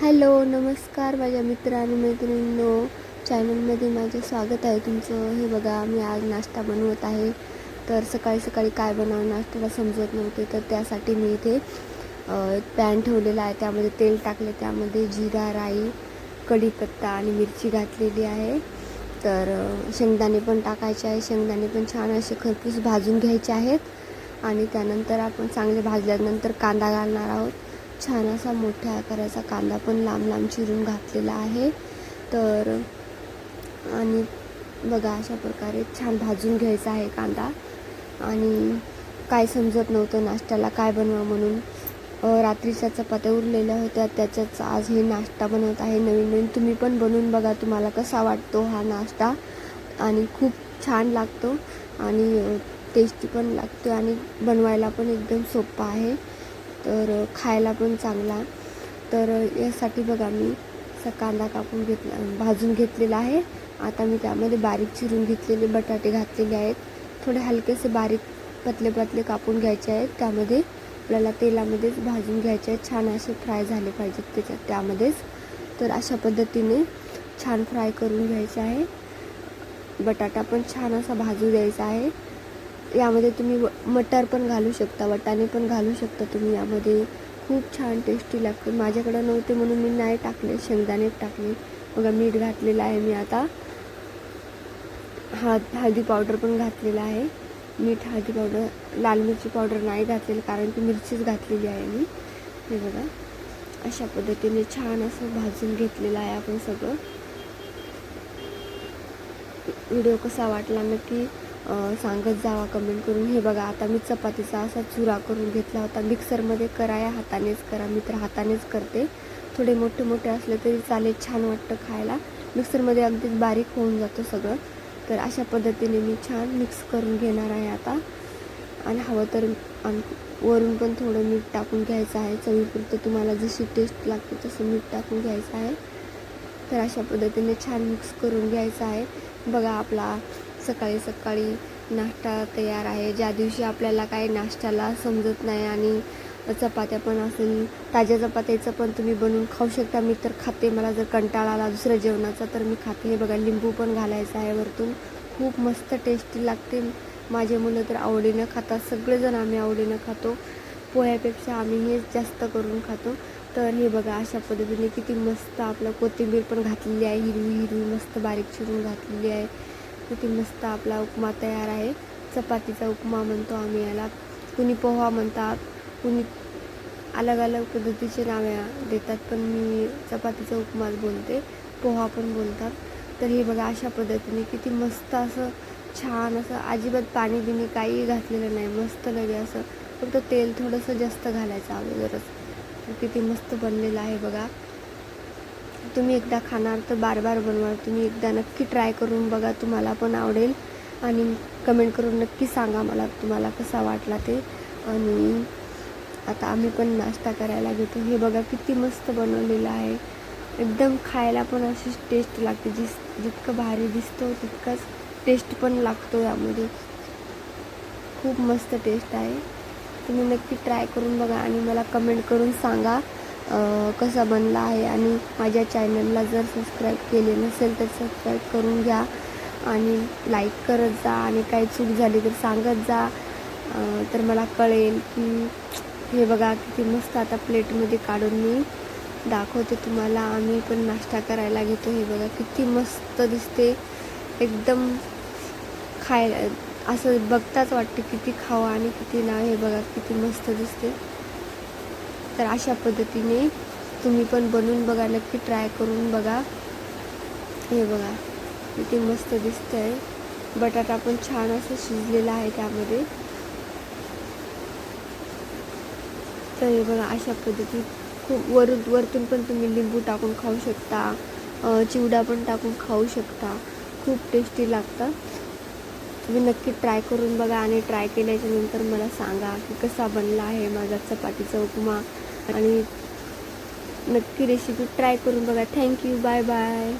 Hello नमस्कार माझ्या मित्र आणि मैत्रिणींनो. चॅनलमध्ये माझे स्वागत आहे तुमचं. हे बघा मी आज नाश्ता बनवत आहे. तर सकाळी सकाळी काय बनवावं नाश्त्याला समजत नव्हते. तर त्यासाठी मी इथे पॅन ठेवलेला आहे. त्यामध्ये तेल टाकले. त्यामध्ये जिरा राई कढीपत्ता आणि मिरची घातलेली आहे. तर शेंगदाणे पण टाकायचे आहे शेंगदाणे पण छान असे खरपूस भाजून घ्यायचे आहेत. आणि त्यानंतर आपण चांगले भाजल्यानंतर कांदा घालणार आहोत. छान असा मोठ्या आकाराचा कांदा पण लांब लांब चिरून घातलेला आहे. तर आणि बघा अशा प्रकारे छान भाजून घ्यायचा आहे कांदा. आणि काय समजत नव्हतं नाश्त्याला काय बनवा म्हणून. रात्रीच्या चपात्या उरलेल्या होत्या त्याच्याच आज हे नाश्ता बनवत आहे नवीन नवीन. तुम्ही पण बनवून बघा तुम्हाला कसा वाटतो हा नाश्ता. आणि खूप छान लागतो आणि टेस्टी पण लागतो आणि बनवायला पण एकदम सोपा आहे. तर खायला पण चांगला. तर यासाठी बघा मी असा कांदा कापून घेतला भाजून घेतलेला आहे. आता मी त्यामध्ये बारीक चिरून घेतलेले बटाटे घातलेले आहेत. थोडे हलकेसे बारीक पतले पतले कापून घ्यायचे आहेत. त्यामध्ये आपल्याला तेलामध्येच भाजून घ्यायचे आहेत. छान असे फ्राय झाले पाहिजेत त्याच्यात त्यामध्येच. तर अशा पद्धतीने छान फ्राय करून घ्यायचे आहे. बटाटा पण छान असा भाजू द्यायचा आहे. यामध्ये तुम्ही व- मटर पण घालू शकता वटाणे पण घालू शकता तुम्ही यामध्ये. खूप छान टेस्टी लागते. माझ्याकडं नव्हते म्हणून मी नाही टाकले शेंगदाणे टाकले. बघा मीठ घातलेलं आहे मी आता. हा हळदी पावडर पण घातलेला आहे. मीठ हळदी पावडर लाल मिरची पावडर नाही घातलेली कारण की मिरचीच घातलेली आहे मी. हे बघा अशा पद्धतीने छान असं भाजून घेतलेलं आहे आपण सगळं. व्हिडिओ कसा वाटला नक्की की सांगत जावा कमेंट करून. हे बघा आता मी चपातीचा असा चुरा करून घेतला होता. मिक्सरमध्ये कराया हातानेच करा. मी तर हातानेच करते. थोडे मोठे मोठे असले तरी चालेल छान वाटतं खायला. मिक्सरमध्ये अगदीच बारीक होऊन जातं सगळं. तर अशा पद्धतीने मी छान मिक्स करून घेणार आहे आता. आणि हवं तर वरून पण थोडं मीठ टाकून घ्यायचं आहे. चवीपुरतं तुम्हाला जशी टेस्ट लागते तसं मीठ टाकून घ्यायचं आहे. तर अशा पद्धतीने छान मिक्स करून घ्यायचं आहे. बघा आपला सकाळी सकाळी नाश्ता तयार आहे. ज्या दिवशी आपल्याला काही नाश्त्याला समजत नाही आणि चपात्या पण असेल ताज्या चपात्याचं पण तुम्ही बनवून खाऊ शकता. मी तर खाते. मला जर कंटाळा आला दुसऱ्या जेवणाचा तर मी खाते. हे बघा लिंबू पण घालायचं आहे वरतून. खूप मस्त टेस्टी लागते. माझे मुलं तर आवडीनं खातात. सगळेजण आम्ही आवडीनं खातो. पोह्यापेक्षा आम्ही हेच जास्त करून खातो. तर हे बघा अशा पद्धतीने किती मस्त आपलं कोथिंबीर पण घातलेली आहे. हिरवी हिरवी मस्त बारीक चिरून घातलेली आहे. किती मस्त आपला उपमा तयार आहे. चपातीचा उपमा म्हणतो आम्ही याला. कुणी पोहा म्हणतात कुणी अलग अलग पद्धतीचे नावे देतात पण मी चपातीचा उपमाच बोलते पोहा पण बोलतात. तर हे बघा अशा पद्धतीने किती मस्त असं छान असं अजिबात पाणी बिणी काही घातलेलं नाही. मस्त लगे असं. फक्त तेल थोडंसं जास्त घालायचं अगोदरच. तर किती मस्त बनलेलं आहे बघा. तुम्ही एकदा खाणार तर बार बार बनवा. तुम्ही एकदा नक्की ट्राय करून बघा तुम्हाला पण आवडेल. आणि कमेंट करून नक्की सांगा मला तुम्हाला कसा वाटला ते. आणि आता आम्ही पण नाश्ता करायला घेतो. हे बघा किती मस्त बनवलेलं आहे. एकदम खायला पण अशी टेस्ट लागते. जिस जितकं भारी दिसतो तितकंच टेस्ट पण लागतो यामध्ये. खूप मस्त टेस्ट आहे. तुम्ही नक्की ट्राय करून बघा आणि मला कमेंट करून सांगा. कसा बनला आहे आणि माझ्या चॅनलला जर सबस्क्राईब केले नसेल तर सबस्क्राईब करून घ्या आणि लाईक करत जा आणि काही चूक झाली तर सांगत जा. तर मला कळेल की हे बघा किती मस्त आता प्लेटमध्ये काढून मी दाखवते तुम्हाला. आम्ही पण नाश्ता करायला घेतो. हे बघा किती मस्त दिसते. एकदम खाय असं बघताच वाटते किती खावं आणि किती नाही. हे बघा किती मस्त दिसते. तर अशा पद्धतीने तुम्ही पण बनवून बघा नक्की ट्राय करून बघा. हे बघा किती मस्त दिसतंय. बटाटा पण छान असं शिजलेला आहे त्यामध्ये. तर हे बघा अशा पद्धतीत खूप वरून वरतून पण तुम्ही लिंबू टाकून खाऊ शकता. चिवडा पण टाकून खाऊ शकता. खूप टेस्टी लागतं. तुम्ही नक्की ट्राय करून बघा आणि ट्राय केल्याच्यानंतर मला सांगा की कसा बनला आहे माझा चपातीचा उपमा. आणि नक्की रेसिपी ट्राय करून बघा. Thank you bye bye